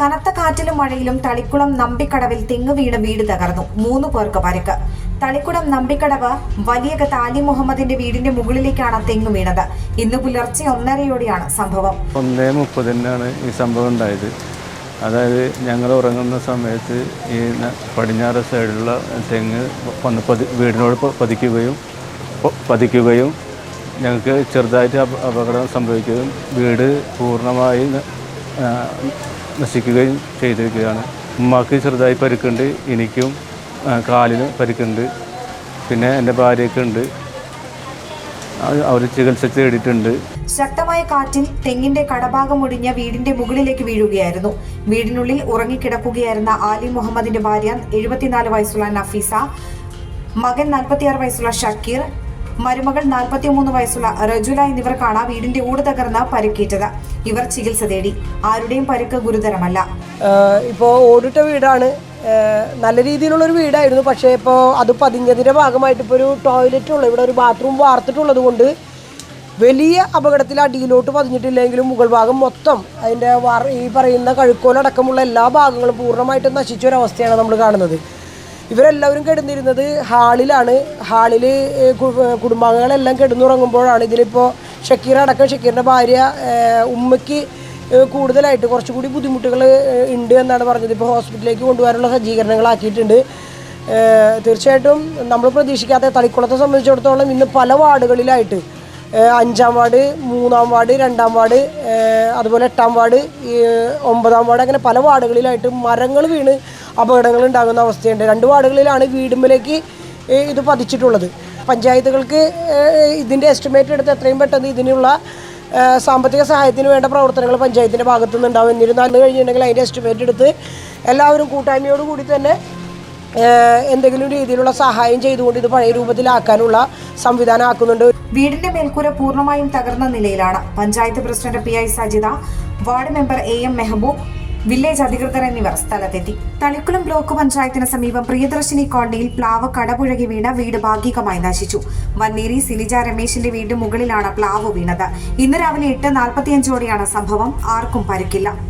കനത്ത കാറ്റിലും മഴയിലും തളിക്കുളം നമ്പിക്കടവിൽ തെങ്ങ് വീണ് വീട് തകർന്നു. മൂന്ന് പേർക്ക് പരിക്ക്. തളിക്കുളം നമ്പിക്കടവ് വലിയ താലി മുഹമ്മദിന്റെ വീടിന്റെ മുകളിലേക്കാണ് തെങ്ങ് വീണത്. ഇന്ന് പുലർച്ചെ ഒന്നരയോടെയാണ് സംഭവം. ഒന്നേ മുപ്പതിനാണ് ഈ സംഭവം ഉണ്ടായത്. അതായത് ഞങ്ങൾ ഉറങ്ങുന്ന സമയത്ത് ഈ പടിഞ്ഞാറ് സൈഡിലുള്ള തെങ്ങ് വന്ന് പതി വീടിനോട് പതിക്കുകയും പതിക്കുകയും ഞങ്ങൾക്ക് ചെറുതായിട്ട് അപ- അപകടം സംഭവിക്കുകയും വീട് പൂർണമായി നശിക്കുകയും ചെയ്തിരിക്കുകയാണ്. ഉമ്മാക്ക് ചെറുതായി പരിക്കുണ്ട് എനിക്കും കാലിന് പരിക്കുണ്ട് പിന്നെ എന്റെ ഭാര്യയ്ക്കുണ്ട് അവർ ചികിത്സ തേടിയിട്ടുണ്ട്. ശക്തമായ കാറ്റിൽ തെങ്ങിന്റെ കടഭാഗം ഒടിഞ്ഞ വീടിന്റെ മുകളിലേക്ക് വീഴുകയായിരുന്നു. വീടിനുള്ളിൽ ഉറങ്ങിക്കിടക്കുകയായിരുന്ന ആലി മുഹമ്മദിന്റെ ഭാര്യ എഴുപത്തിനാല് വയസ്സുള്ള നഫീസ മകൻ നാൽപ്പത്തിയാറ് വയസ്സുള്ള ഷക്കീർ മരുമകൾ നാൽപ്പത്തിമൂന്ന് വയസ്സുള്ള റജുല എന്നിവർക്കാണ് വീടിന്റെ ഊട് തകർന്ന് പരിക്കേറ്റത്. ഇവർ ചികിത്സ തേടി. ആരുടെയും പരിക്ക് ഗുരുതരമല്ല. ഇപ്പോ ഓടിട്ട വീടാണ്. നല്ല രീതിയിലുള്ള ഒരു വീടായിരുന്നു. പക്ഷേ ഇപ്പോൾ അത് പതിഞ്ഞതിന്റെ ഭാഗമായിട്ട് ഇപ്പോൾ ഒരു ടോയ്ലറ്റ് ഉള്ള. ഇവിടെ ഒരു ബാത്റൂം വാർത്തിട്ടുള്ളത് കൊണ്ട് വലിയ അപകടത്തിൽ അടിയിലോട്ട് പതിഞ്ഞിട്ടില്ലെങ്കിലും മുകൾ ഭാഗം മൊത്തം അതിന്റെ ഈ പറയുന്ന കഴുക്കോലടക്കമുള്ള എല്ലാ ഭാഗങ്ങളും പൂർണമായിട്ടും നശിച്ച അവസ്ഥയാണ് നമ്മൾ കാണുന്നത്. ഇവരെല്ലാവരും കിടന്നിരുന്നത് ഹാളിലാണ്. ഹാളിൽ കുടുംബാംഗങ്ങളെല്ലാം കിടന്നുറങ്ങുമ്പോഴാണ്. ഇതിലിപ്പോൾ ഷക്കീർ അടക്കം ഷക്കീറിന്റെ ഭാര്യ ഉമ്മയ്ക്ക് കൂടുതലായിട്ട് കുറച്ചുകൂടി ബുദ്ധിമുട്ടുകൾ ഉണ്ട് എന്നാണ് പറഞ്ഞത്. ഇപ്പോൾ ഹോസ്പിറ്റലിലേക്ക് കൊണ്ടുപോകാനുള്ള സജ്ജീകരണങ്ങളാക്കിയിട്ടുണ്ട്. തീർച്ചയായിട്ടും നമ്മൾ പ്രതീക്ഷിക്കാത്ത തളിക്കുളത്തെ സംബന്ധിച്ചിടത്തോളം ഇന്ന് പല വാർഡുകളിലായിട്ട് അഞ്ചാം വാർഡ് മൂന്നാം വാർഡ് രണ്ടാം വാർഡ് അതുപോലെ എട്ടാം വാർഡ് ഒമ്പതാം വാർഡ് അങ്ങനെ പല വാർഡുകളിലായിട്ട് മരങ്ങൾ വീണ് അപകടങ്ങൾ ഉണ്ടാകുന്ന അവസ്ഥയുണ്ട്. രണ്ട് വാർഡുകളിലാണ് വീടുമ്പിലേക്ക് ഇത് പതിച്ചിട്ടുള്ളത്. പഞ്ചായത്തുകൾക്ക് ഇതിന്റെ എസ്റ്റിമേറ്റ് എടുത്ത് എത്രയും പെട്ടെന്ന് ഇതിനുള്ള സാമ്പത്തിക സഹായത്തിന് വേണ്ട പ്രവർത്തനങ്ങൾ പഞ്ചായത്തിന്റെ ഭാഗത്തുനിന്ന് ഉണ്ടാവും എന്നിരുന്നാൽ കഴിഞ്ഞിട്ടുണ്ടെങ്കിൽ അതിന്റെ എസ്റ്റിമേറ്റ് എടുത്ത് എല്ലാവരും കൂട്ടായ്മയോട് കൂടി തന്നെ എന്തെങ്കിലും രീതിയിലുള്ള സഹായം ചെയ്തുകൊണ്ട് ഇത് പഴയ രൂപത്തിലാക്കാനുള്ള സംവിധാനം ആക്കുന്നുണ്ട്. വീടിന്റെ മേൽക്കൂര പൂർണമായും തകർന്ന നിലയിലാണ്. Panchayat president P I Sajitha ward member A M Mehboob village അധികൃതർ എന്നിവർ സ്ഥലത്തെത്തി. തളിക്കുളം ബ്ലോക്ക് പഞ്ചായത്തിന് സമീപം പ്രിയദർശിനി കോളനിയിൽ പ്ലാവ് കടപുഴകി വീണ വീട് ഭാഗികമായി നശിച്ചു. വന്നേരി സിലിജ രമേശിന്റെ വീട് മുകളിലാണ് പ്ലാവ് വീണത്. ഇന്ന് രാവിലെ എട്ട് നാൽപ്പത്തിയഞ്ചോടെയാണ് സംഭവം. ആർക്കും പരിക്കില്ല.